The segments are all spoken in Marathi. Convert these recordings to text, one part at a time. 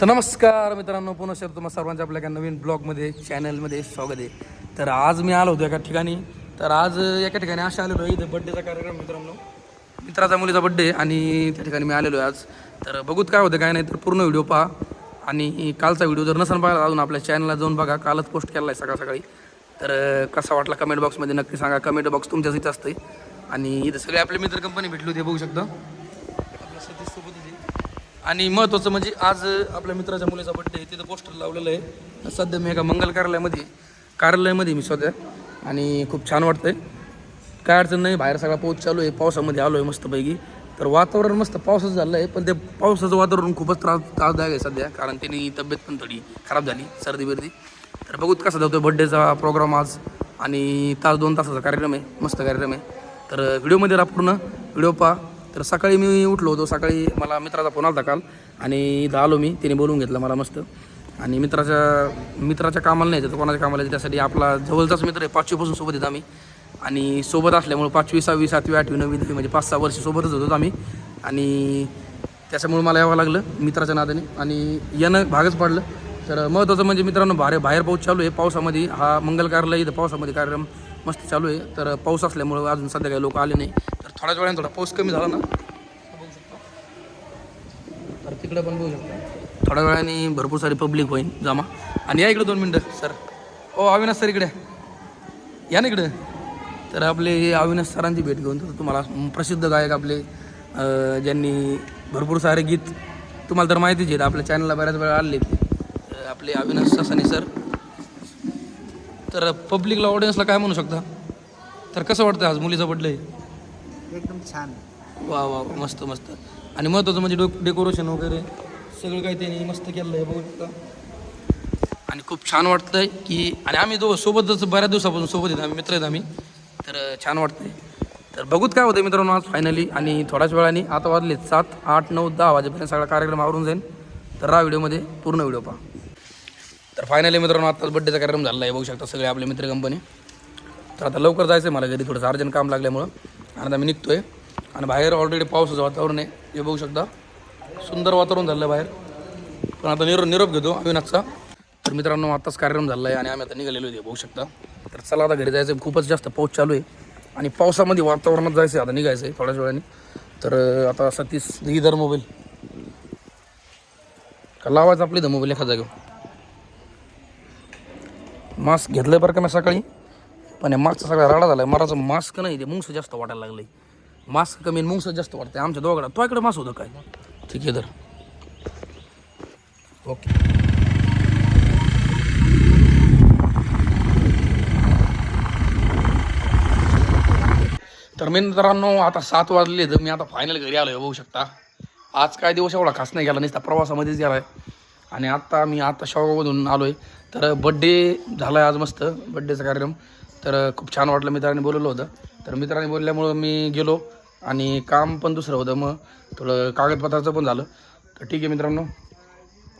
तर नमस्कार मित्रांनो पुन्हा शर तुम्हाला सर्वांच्या आपल्या एका नवीन ब्लॉगमध्ये चॅनलमध्ये स्वागत आहे. तर आज मी आलो होतो एका ठिकाणी. तर आज एका ठिकाणी अशा आलेलो आहे इथं बड्डेचा कार्यक्रम मित्रांनो. मित्राचा मुलीचा बड्डे आणि त्या ठिकाणी मी आलेलो आहे आज. तर बघूत काय होतं काय नाही तर पूर्ण व्हिडिओ पहा. आणि कालचा व्हिडिओ जर नसेल पाहिला अजून आपल्या चॅनलला जाऊन बघा. कालच पोस्ट केला आहे सकाळ सकाळी. तर कसा वाटला कमेंट बॉक्समध्ये नक्की सांगा. कमेंट बॉक्स तुमच्याच इथं असते आणि इथं सगळे आपले मित्र कंपनी भेटली होती बघू शकता. आपल्या सतीशसोबत आणि महत्त्वाचं म्हणजे आज आपल्या मित्राच्या मुलीचा बड्डे तिथं पोस्टर लावलेलं आहे. सध्या मी एका मंगल कार्यालयामध्ये कार्यालयामध्ये मी सध्या. आणि खूप छान वाटतंय. काय अडचण नाही बाहेर सगळा पाऊस चालू आहे पावसामध्ये आलो आहे मस्तपैकी. तर वातावरण मस्त पावसाचं झालं आहे पण ते पावसाचं वातावरण खूपच त्रास त्रासदायक आहे सध्या कारण त्यांनी तब्येत पण थोडी खराब झाली सर्दी बिर्दी. तर बघूत कसा जातो बड्डेचा प्रोग्राम आज. आणि तास दोन तासाचा कार्यक्रम आहे मस्त कार्यक्रम आहे. तर व्हिडिओमध्ये राहा पूर्ण. व्हिडिओ पहा. तर सकाळी मी उठलो होतो. सकाळी मला मित्राचा फोन आला काल. आणि इथं आलो मी. त्याने बोलून घेतलं मला मस्त. आणि मित्राच्या मित्राच्या कामाला नाही तर कोणाच्या कामाला त्यासाठी आपला जवळचाच मित्र आहे पाचवीपासून सोबत येत आम्ही. आणि सोबत असल्यामुळे पाचवी सहावी सातवी आठवी नववी दहावी म्हणजे पाच सहा वर्ष सोबतच होतो आम्ही. आणि त्याच्यामुळे मला यावं लागलं मित्राच्या नादाने. आणि यानं भागच पडलं. तर महत्त्वाचं म्हणजे मित्रांनो बाहेर बाहेर पाऊस चालू आहे. पावसामध्ये हा मंगल कार्यालय इथं पावसामध्ये कार्यक्रम मस्त चालू आहे. तर पाऊस असल्यामुळं अजून सध्या काही लोक आले नाही. थोड्याच वेळाने थोडा पाऊस कमी झाला ना. बघू शकता तर तिकडं पण बघू शकता. थोड्या वेळाने भरपूर सारी पब्लिक होईल जमा. आणि या इकडे दोन मिनटं सर. ओ अविनाश सर इकडे. या ना इकडे. तर आपले अविनाश सरांची भेट घेऊन तर तुम्हाला प्रसिद्ध गायक आपले ज्यांनी भरपूर सारे गीत तुम्हाला तर माहितीच आहेत आपल्या चॅनलला बऱ्याच वेळा आले आपले अविनाश ससाने सर. तर पब्लिकला ऑडियन्सला काय म्हणू शकता? तर कसं वाटतं आज मुलीचा बड्डे एकदम छान. वा वा वा, मस्त मस्त. आणि महत्त्वाचं म्हणजे डो डेकोरेशन वगैरे सगळं काही त्यांनी मस्त केलं आहे बघू शकता. आणि खूप छान वाटतंय की आणि आम्ही दो सोबतच बऱ्याच दिवसापासून सोबत येत आम्ही मित्र आहेत आम्ही. तर छान वाटतंय. तर बघूत काय होतं मित्रांनो आज फायनली आणि थोड्याच वेळाने आता वाजले सात आठ नऊ दहा वाजेपर्यंत सगळा कार्यक्रम आवरून जाईल तर राहा व्हिडिओमध्ये पूर्ण व्हिडिओ पहा. तर फायनली मित्रांनो आत्ताच बड्डेचा कार्यक्रम झाला आहे बघू शकता सगळे आपले मित्र कंपनी तर आता लवकर जायचं आहे मला घरी थोडंसं अर्जंट काम लागल्यामुळं. आणि आता मी निघतो आहे आणि बाहेर ऑलरेडी पावसाचं वातावरण आहे. हे बघू शकता. सुंदर वातावरण झालं आहे बाहेर. पण आता निरो निरोप घेतो अविनाथचा तर मित्रांनो आत्ताच कार्यक्रम झाला आहे आणि आम्ही आता निघालेलो आहे बघू शकता. तर चला आता घरी जायचं आहे खूपच जास्त पाऊस चालू आहे. आणि पावसामध्ये वातावरणात जायचं आहे आता निघायचं आहे थोड्याच वेळाने. तर अं, आता सतीश इधर मोबाईल. का लावायचं आपली इथं मोबाईल एखादा जागेवर मास्क घेतलं बरं का मी सकाळी? पण या मागचा सगळा राडा झाला आहे मराचं मास्क नाही ते मुंगसं जास्त वाटायला लागलं आहे मास्क कमी आणि मुंगसं जास्त वाटतं आमच्या दोघांना. तो इकडे मास्क होतं काय? ठीक आहे तर ओके. तर मी मित्रांनो आता सात वाजले तर मी आता फायनल घरी आलो आहे बघू शकता. आज काय दिवस एवढा खास नाही गेला नुसता प्रवासामध्येच गेला आहे आणि आत्ता मी आत्ता शाळेमधून आलो आहे तर बड्डे झाला आहे आज मस्त बड्डेचा कार्यक्रम. तर खूप छान वाटलं मित्रांनी बोलवलं होतं. तर मित्रांनी बोलल्यामुळं मी गेलो आणि काम पण दुसरं होतं. मग थोडं कागदपत्राचं पण झालं. तर ठीक आहे मित्रांनो.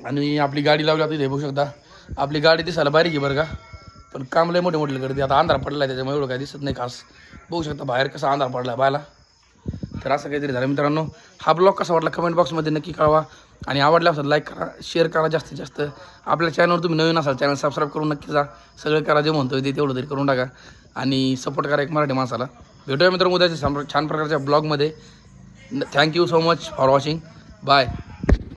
आणि आपली गाडी लावली आता इथे बघू शकता. आपली गाडी दिसायला बारीक आहे बरं का. पण काम लय मोठे मोठे करते. आता अंधार पडला आहे त्याच्यामुळे एवढं काही दिसत नाही खास. बघू शकता बाहेर कसा अंधार पडला आहे बायला तर असं काहीतरी झालं मित्रांनो. हा ब्लॉग कसा वाटला कमेंट बॉक्समध्ये नक्की कळवा. आणि आवडला असेल लाईक करा शेअर करा जास्तीत जास्त. आपल्या चॅनलवर तुम्ही नवीन असाल चॅनल सबस्क्राईब करून नक्की जा. सगळं करा जे म्हणतोय ते तेवढं तरी करून टाका. आणि सपोर्ट करा एक मराठी माणसाला. भेटूया मित्र उद्याच्या छान प्रकारच्या ब्लॉगमध्ये thank you so much for watching bye